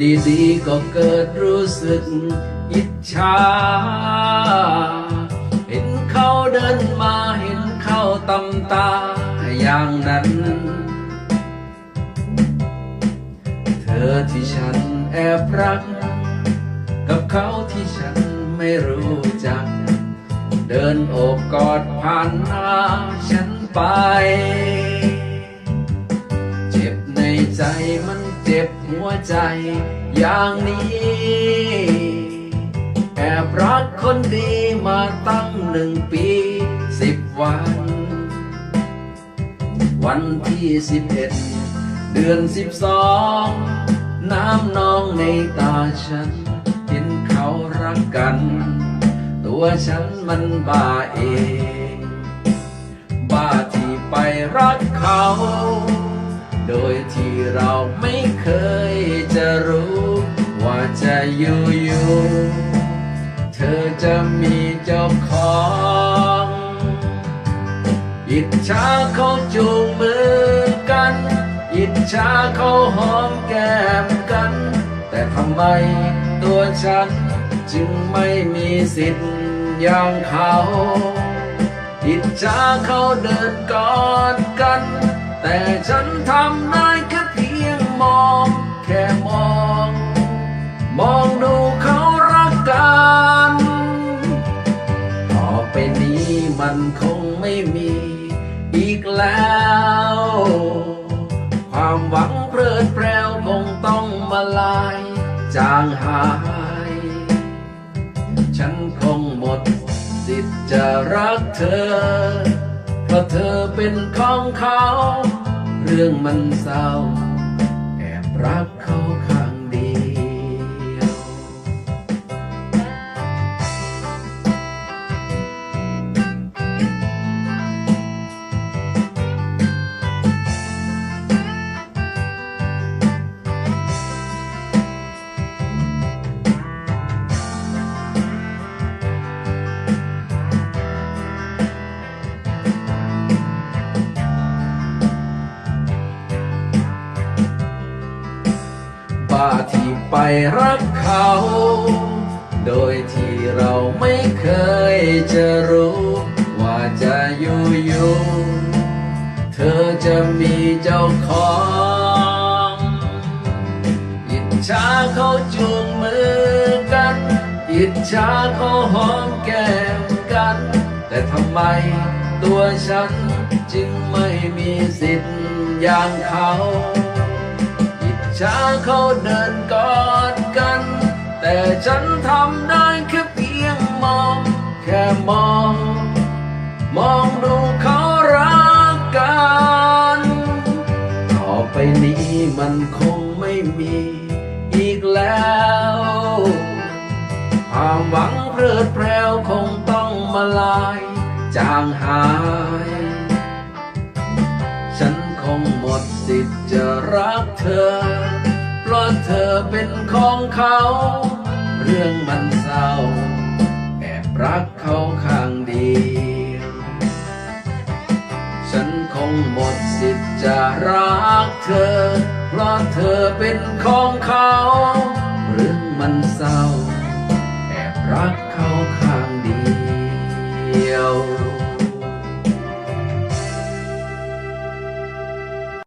ดีๆก็เกิดรู้สึกอิจฉา เห็นเขาเดินมาเห็นเขาตำตาอย่างนั้น เธอที่ฉันแอบรัก กับเขาที่ฉันไม่รู้จัก เดินโอบกอดผ่านหน้าฉันไป ใจมันเจ็บหัวใจอย่างนี้ แอบรักคนดีมาตั้งหนึ่งปีสิบวัน วันที่สิบเอ็ดเดือนสิบสองน้ำนองในตาฉัน เห็นเขารักกัน ตัวฉันมันบ้าเอง บ้าที่ไปรักเขา โดยที่เราไม่เคยจะรู้ ว่าจะอยู่อยู่ๆเธอจะมีเจ้าของอิจฉาเขาจูงมือกัน อิจฉาเขาหอมแก้มกัน แต่ทำไมตัวฉันจึงไม่มีสิทธิ์อย่างเขา อิจฉาเขาเดินก่อน แต่ฉันทำได้แค่เพียงมอง แค่มอง มองดูเขารักกัน ต่อไปนี้มันคงไม่มีอีกแล้ว ความหวังเพลิดเพลวคงต้องมาลายจางหาย ฉันคงหมดสิทธิ์จะรักเธอ ราะเธอเป็นของเขา เรื่องมันเศร้าแอบรัก ที่ไปรักเขา โดยที่เราไม่เคยจะรู้ ว่าจะอยู่อยู่เธอจะมีเจ้าของอิจฉาเขาจูงมือกัน อิจฉาเขาหอมแก้มกัน แต่ทำไมตัวฉันจึงไม่มีสิทธิ์อย่างเขา อิจฉาเขาเดินกอดกัน แต่ฉันทำได้แค่เพียงมอง แค่มอง มองดูเขารักกัน ต่อไปนี้มันคงไม่มีอีกแล้วความหวังเพลิดเพลวคงต้องมาลายจางหาย ดสิทธิ์จะรักเธอ เพราะเธอเป็นของเขา เรื่องมันเศร้า แอบรักเขาข้างเดียวฉันคงหมดสิทธิ์จะรักเธอ เพราะเธอเป็นของเขา เรื่องมันเศร้า